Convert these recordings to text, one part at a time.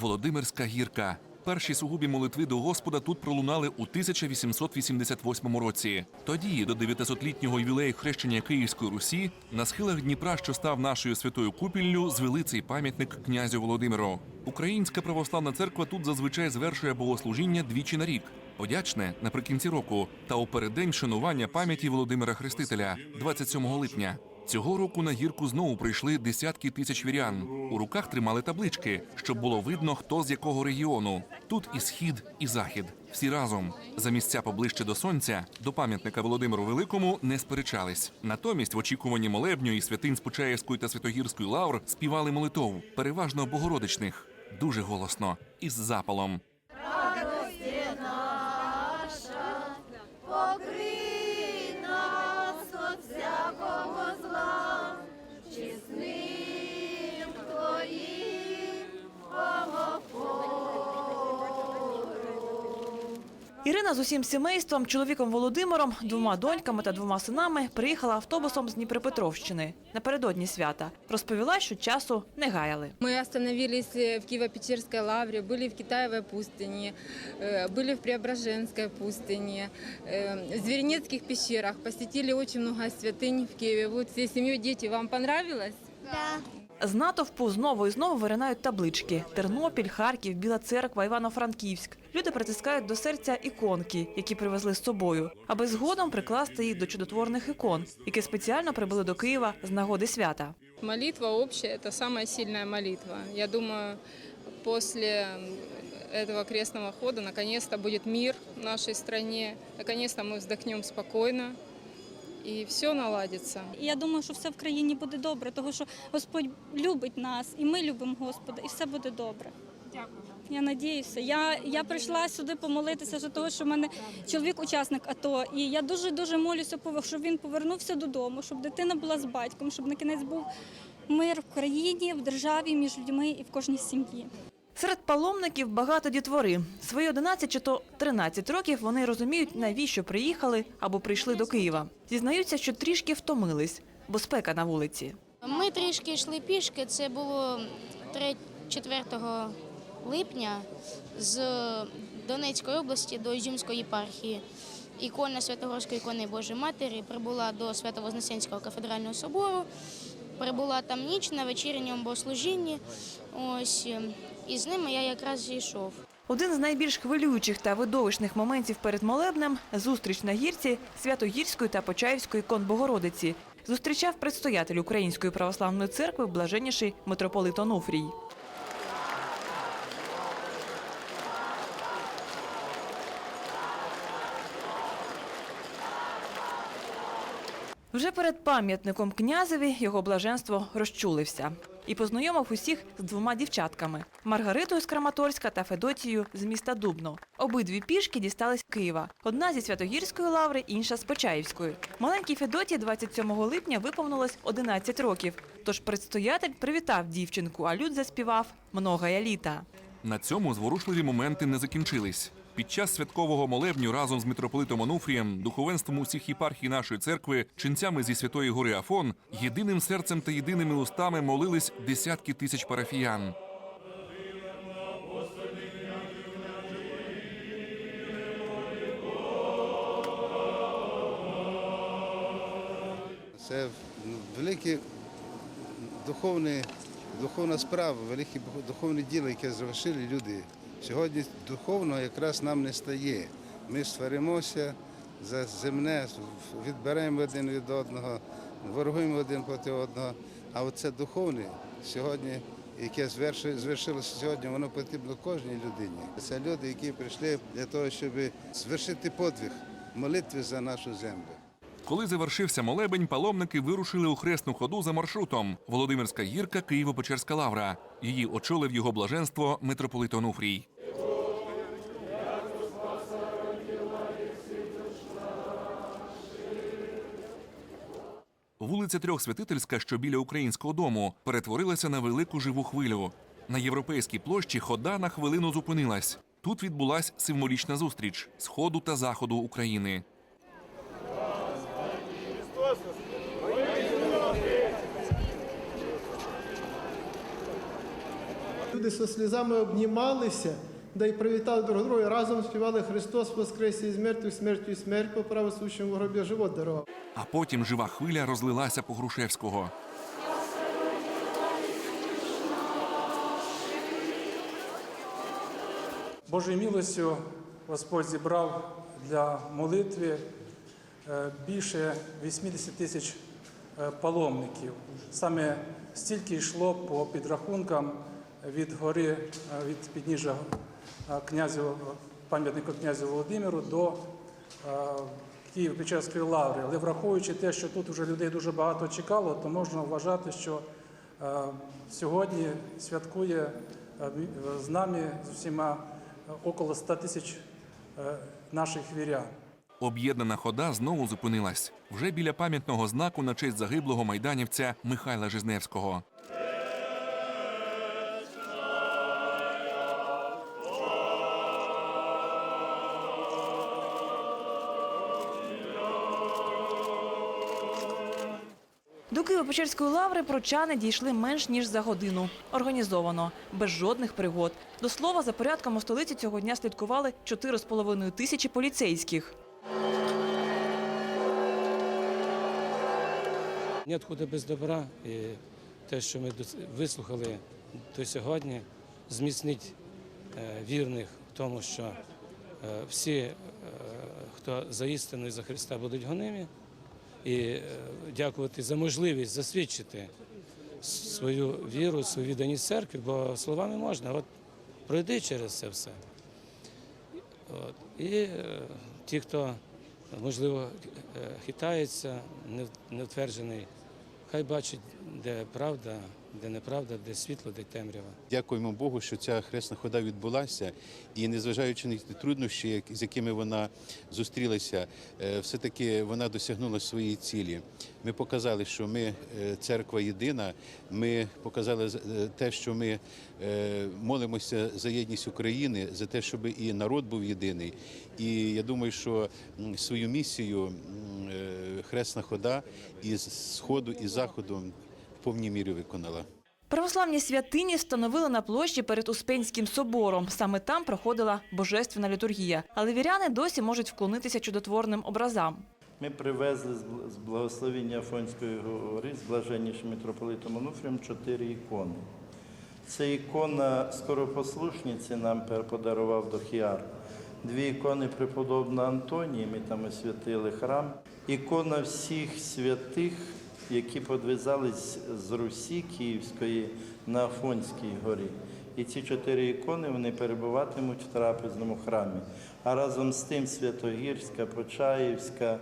Володимирська гірка. Перші сугубі молитви до Господа тут пролунали у 1888 році. Тоді, до 900-літнього ювілею хрещення Київської Русі, на схилах Дніпра, що став нашою святою купіллю, звели цей пам'ятник князю Володимиру. Українська православна церква тут зазвичай звершує богослужіння двічі на рік. Подячне наприкінці року та у переддень вшанування пам'яті Володимира Хрестителя 27 липня. Цього року на гірку знову прийшли десятки тисяч вірян. У руках тримали таблички, щоб було видно, хто з якого регіону. Тут і схід, і захід. Всі разом. За місця поближче до сонця, до пам'ятника Володимиру Великому не сперечались. Натомість, в очікуванні молебню і святинь з Почаївської та Святогірської лавр співали молитов, переважно богородичних, дуже голосно, із запалом. Ірина з усім сімейством, чоловіком Володимиром, двома доньками та двома синами приїхала автобусом з Дніпропетровщини напередодні свята. Розповіла, що часу не гаяли. Мы остановились э, в Киево-Печерской лавре, были в Китаевой пустыне, э, были в Преображенской пустыне, э, в Зверинецких пещерах, посетили очень много святынь в Киеве. Вот всей семьей дети, вам понравилось? З натовпу знову і знову виринають таблички: Тернопіль, Харків, Біла Церква, Івано-Франківськ. Люди притискають до серця іконки, які привезли з собою, аби згодом прикласти їх до чудотворних ікон, які спеціально прибули до Києва з нагоди свята. Молитва общая – это самая сильная молитва. Я думаю, после этого крестного хода наконец-то будет мир в нашей стране, наконец-то мы вздохнем спокойно, и все наладится. І я думаю, що все в країні буде добре, тому що Господь любить нас, і ми любимо Господа, і все буде добре. Дякую. Я надіюся. Я, я прийшла сюди помолитися за того, що в мене чоловік учасник АТО, і я дуже дуже молюся, щоб він повернувся додому, щоб дитина була з батьком, щоб на кінець був мир в країні, в державі, між людьми і в кожній сім'ї. Серед паломників багато дітвори. Свої 11 чи то 13 років вони розуміють, навіщо приїхали або прийшли до Києва. Зізнаються, що трішки втомились, бо спека на вулиці. Ми трішки йшли пішки. Це було 3-4 липня з Донецької області до Ізюмської єпархії. Ікона Святогорської ікони Божої Матері прибула до Свято-Вознесенського кафедрального собору. Прибула там ніч на вечірньому богослужінні. Ось і з ними я якраз і йшов. Один з найбільш хвилюючих та видовищних моментів перед молебнем – зустріч на гірці Святогірської та Почаївської ікон Богородиці. Зустрічав предстоятель Української православної церкви блаженніший митрополит Онуфрій. Вже перед пам'ятником князеві його блаженство розчулився і познайомив усіх з двома дівчатками Маргаритою з Краматорська та Федотією з міста Дубно. Обидві пішки дістались Києва. Одна зі Святогірської лаври, інша з Почаївської. Маленькій Федотії 27 липня виповнилось 11 років. Тож предстоятель привітав дівчинку, а люд заспівав «Многая літа». На цьому зворушливі моменти не закінчились. Під час святкового молебню разом з митрополитом Онуфрієм, духовенством усіх єпархій нашої церкви, ченцями зі Святої Гори Афон, єдиним серцем та єдиними устами молились десятки тисяч парафіян. Це велике духовне, духовна справа, велике духовне діло, яке завершили люди. Сьогодні духовно якраз нам не стає. Ми сваримося за земне, відберемо один від одного, ворогуємо один проти одного. А оце духовне сьогодні, яке звершилося сьогодні, воно потрібно кожній людині. Це люди, які прийшли для того, щоб звершити подвиг молитви за нашу землю. Коли завершився молебень, паломники вирушили у хресну ходу за маршрутом Володимирська гірка, Києво-Печерська лавра. Її очолив його блаженство митрополит Онуфрій. Вулиця Трьохсвятительська, що біля українського дому, перетворилася на велику живу хвилю. На європейській площі хода на хвилину зупинилась. Тут відбулась символічна зустріч сходу та заходу України. Люди зі слізами обнімалися, да й привітали друг друга, разом співали Христос воскрес із мертвих, смертю і смерть поправив сущому в гробі живот дарував. А потім жива хвиля розлилася по Грушевського. Божою милостю Господь зібрав для молитви е, більше 80 тисяч е, паломників. Саме стільки йшло по підрахункам від гори, е, від підніжжя е, князю, пам'ятника князю Володимиру до е, Києво-Печерської лаври. Але враховуючи те, що тут вже людей дуже багато чекало, то можна вважати, що сьогодні святкує з нами з усіма около 100 тисяч наших вірян. Об'єднана хода знову зупинилась вже біля пам'ятного знаку на честь загиблого майданівця Михайла Жизневського. До Києво-Печерської лаври прочани дійшли менш ніж за годину. Організовано, без жодних пригод. До слова, за порядком у столиці цього дня слідкували 4,5 тисячі поліцейських. Нет без добра. І те, що ми вислухали до сьогодні, зміцнить е, вірних в тому, що е, всі, е, хто за істину і за Христа будуть гонимі, і е, дякувати за можливість засвідчити свою віру, свою відданість церкві, бо словами можна. От пройди через це все. От. І е, ті, хто, можливо, е, хитається, не, втверджений, хай бачить, де правда, де неправда, де світло, де темрява. Дякуємо Богу, що ця хресна хода відбулася, і незважаючи на ті труднощі, з якими вона зустрілася, е, все-таки вона досягнула своєї цілі. Ми показали, що ми е, церква єдина. Ми показали е, те, що ми молимося за єдність України, за те, щоб і народ був єдиний. І я думаю, що свою місію хресна хода із сходу і заходу в повній мірі виконала. Православні святині встановили на площі перед Успенським собором. Саме там проходила божественна літургія. Але віряни досі можуть вклонитися чудотворним образам. Ми привезли з бл- з благословення Афонської гори з блаженнішим митрополитом Онуфрієм чотири ікони. Це ікона скоропослушниці нам подарував Дохіар. Дві ікони преподобна Антонії, ми там освятили храм. Ікона всіх святих, які подвизались з Русі Київської на Афонській горі. І ці чотири ікони вони перебуватимуть в трапезному храмі. А разом з тим Святогірська, Почаївська,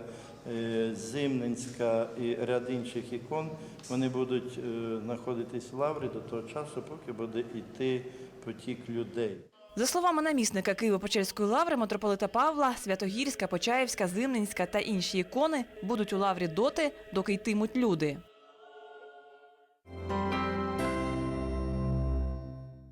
е, Зимненська і ряд інших ікон вони будуть е, знаходитись в лаврі до того часу, поки буде йти потік людей. За словами намісника Києво-Печерської лаври митрополита Павла, Святогірська, Почаївська, Зимненська та інші ікони будуть у лаврі доти, доки йтимуть люди.